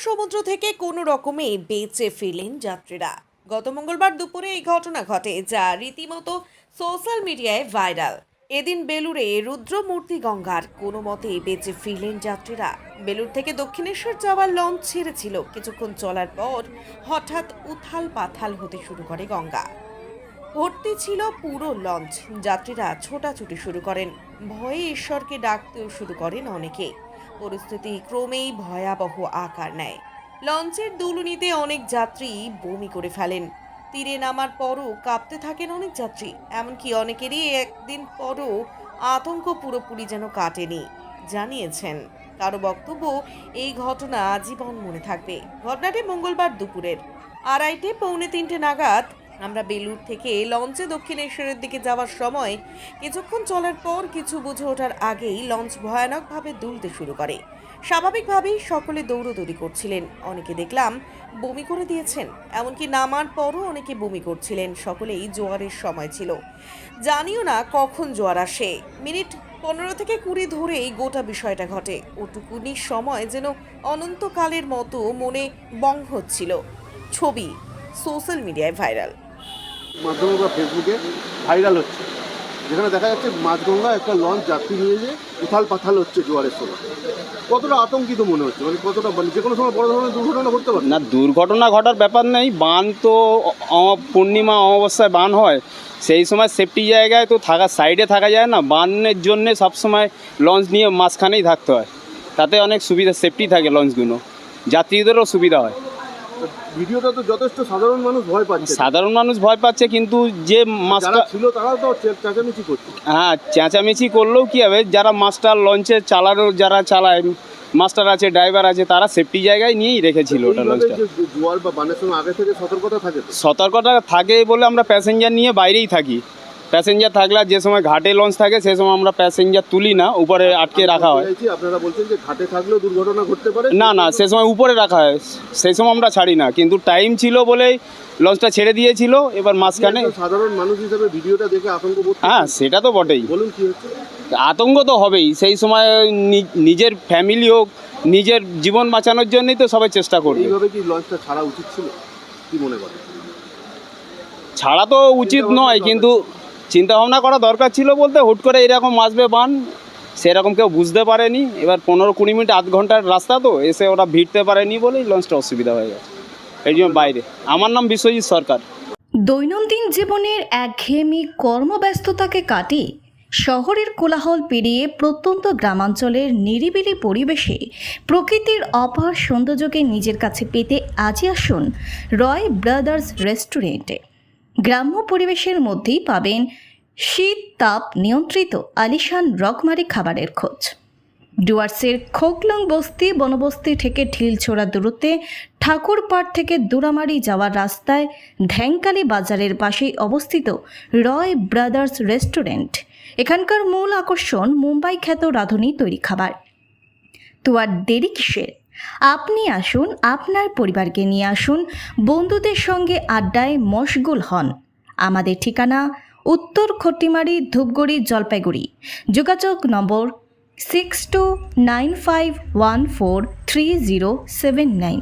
সমুদ্র থেকে কোনো রকমে বেঁচে ফিরলেন যাত্রীরা। গত মঙ্গলবার দুপুরে এই ঘটনা ঘটে, যা রীতিমতো সোশ্যাল মিডিয়ায় ভাইরাল। এদিন বেলুরে রুদ্রমূর্তি গঙ্গার কোনো মতে বেঁচে ফিরলেন যাত্রীরা। বেলুর থেকে দক্ষিণেশ্বর যাওয়ার লঞ্চ ছেড়েছিল। কিছুক্ষণ চলার পর হঠাৎ উথাল পাথাল হতে শুরু করে গঙ্গা। ভর্তি ছিল পুরো লঞ্চ। যাত্রীরা ছোটাছুটি শুরু করেন। ভয়ে ঈশ্বরকে ডাকতেও শুরু করেন অনেকে। পরিস্থিতি ক্রমেই ভয়াবহ আকার নেয়। লঞ্চের দুলুনিতে অনেক যাত্রী বমি করে ফেলেন। তীরে নামার পরও কাঁপতে থাকেন অনেক যাত্রী, এমনকি অনেকেরই একদিন পরও আতঙ্ক পুরোপুরি যেন কাটেনি, জানিয়েছেন। কারও বক্তব্য, এই ঘটনা আজীবন মনে থাকবে। ঘটনাটি মঙ্গলবার দুপুরের। আড়াইটে, পৌনে তিনটে নাগাদ আমরা বেলুর থেকে লঞ্চে দক্ষিণেশ্বরের দিকে যাওয়ার সময় কিছুক্ষণ চলার পর কিছু বুঝে ওঠার আগেই লঞ্চ ভয়ানকভাবে দুলতে শুরু করে। স্বাভাবিকভাবেই সকলে দৌড়দৌড়ি করছিলেন। অনেকে দেখলাম বমি করে দিয়েছেন, এমনকি নামার পরও অনেকে বমি করছিলেন। সকলেই জোয়ারের সময় ছিল। জানিও না কখন জোয়ার আসে। মিনিট পনেরো থেকে কুড়ি ধরেই গোটা বিষয়টা ঘটে। ওটুকুনি সময় যেন অনন্তকালের মতো মনে বং হচ্ছিল। ছবি সোশ্যাল মিডিয়ায় ভাইরাল। মাধ্যমে বা ফেসবুকে ভাইরাল হচ্ছে। যেখানে দেখা যাচ্ছে মাঝগঙ্গা একটা লঞ্চ যাত্রী নিয়ে যে উথাল পাথাল হচ্ছে জোয়ারের সময়। কতটা আতঙ্কিত মনে হচ্ছে? মানে কতটা মানে যে কোনো সময় বড় ধরনের দুর্ঘটনা ঘটতে পারে? না, দুর্ঘটনা ঘটার ব্যাপার নেই। বান তো পূর্ণিমা অমাবস্যায় বান হয়। সেই সময় সেফটি জায়গায় তো থাকা সাইডে থাকা যায় না। বানের জন্যে সবসময় লঞ্চ নিয়ে মাঝখানেই থাকতে হয়। তাতে অনেক সুবিধা সেফটি থাকে লঞ্চগুলো। যাত্রীদেরও সুবিধা হয়। ভিডিওটা তো যথেষ্ট সাধারণ মানুষ ভয় পাচ্ছে। সাধারণ মানুষ ভয় পাচ্ছে কিন্তু যে মাস্টার ছিল তারাও তো চেঁচামেচি করছে। হ্যাঁ চেঁচামেচি করলেও কী হবে? যারা মাস্টার লঞ্চে চালানো যারা চালায় মাস্টার আছে ড্রাইভার আছে তারা সেফটি জায়গায় নিয়েই রেখেছিল ওটা লঞ্চটা জোয়ার বা বানের সময় আগে থেকে সতর্কতা থাকে সতর্কতা থাকে বলে আমরা প্যাসেঞ্জার নিয়ে বাইরেই থাকি। প্যাসেঞ্জার থাকলে যে সময় ঘাটে লঞ্চ থাকে সে সময় আমরা প্যাসেঞ্জার তুলি না উপরে আটকে রাখা হয়। আপনারা বলছেন যে ঘাটে থাকলেও দুর্ঘটনা ঘটতে পারে? না না সে সময় উপরে রাখা হয়। সেই সময় আমরা ছাড়ি না কিন্তু টাইম ছিল বলেই লঞ্চটা ছেড়ে দিয়েছিল এবার মাঝখানে সাধারণ মানুষ হিসেবে ভিডিওটা দেখে আতঙ্ক হ্যাঁ সেটা তো বটেই। বলুন কি হচ্ছে? আতঙ্ক তো হবেই সেই সময় নিজের ফ্যামিলি হোক নিজের জীবন বাঁচানোর জন্যই তো সবাই চেষ্টা করবে। এইভাবে কি লঞ্চটা ছাড়া উচিত ছিল? কি মনে করেন? ছাড়া তো উচিত নয় কিন্তু চিন্তা ভাবনা করা দরকার ছিল বলতে হুট করে এরকম আসবে বান, সেরকম কেউ বুঝতে পারেনি। এবার পনেরো কুড়ি মিনিট, আধ ঘণ্টার রাস্তা তো, এসে ওরা ভিড়তে পারেনি বলেই লঞ্চটা অসুবিধা হয়ে গেছে। এই জন্য বাইরে। আমার নাম বিশ্বজিৎ সরকার। দৈনন্দিন জীবনের একঘেয়েমি কর্মব্যস্ততাকে কাটিয়ে শহরের কোলাহল পেরিয়ে প্রত্যন্ত গ্রামাঞ্চলের নিরিবিলি পরিবেশে প্রকৃতির অপার সৌন্দর্যকে নিজের কাছে পেতে আজই আসুন রয় ব্রাদার্স রেস্টুরেন্টে। গ্রাম্য পরিবেশের মধ্যেই পাবেন শীত তাপ নিয়ন্ত্রিত আলিশান রকমারি খাবারের খোঁজ। ডুয়ার্সের খোকলং বস্তি বনবস্তি থেকে ঢিল ঢিলছোড়া দূরত্বে ঠাকুরপাড় থেকে দুরামারি যাওয়ার রাস্তায় ধ্যাংকালি বাজারের পাশেই অবস্থিত রয় ব্রাদার্স রেস্টুরেন্ট। এখানকার মূল আকর্ষণ মুম্বাই খ্যাত রাঁধুনি তৈরি খাবার। তো আর দেরি কিসের? আপনি আসুন আপনার পরিবারকে নিয়ে আসুন। বন্ধুদের সঙ্গে আড্ডায় মশগুল হন। আমাদের ঠিকানা উত্তর খটিমারি ধূপগুড়ি, জলপাইগুড়ি। যোগাযোগ number six two nine five one four three zero seven nine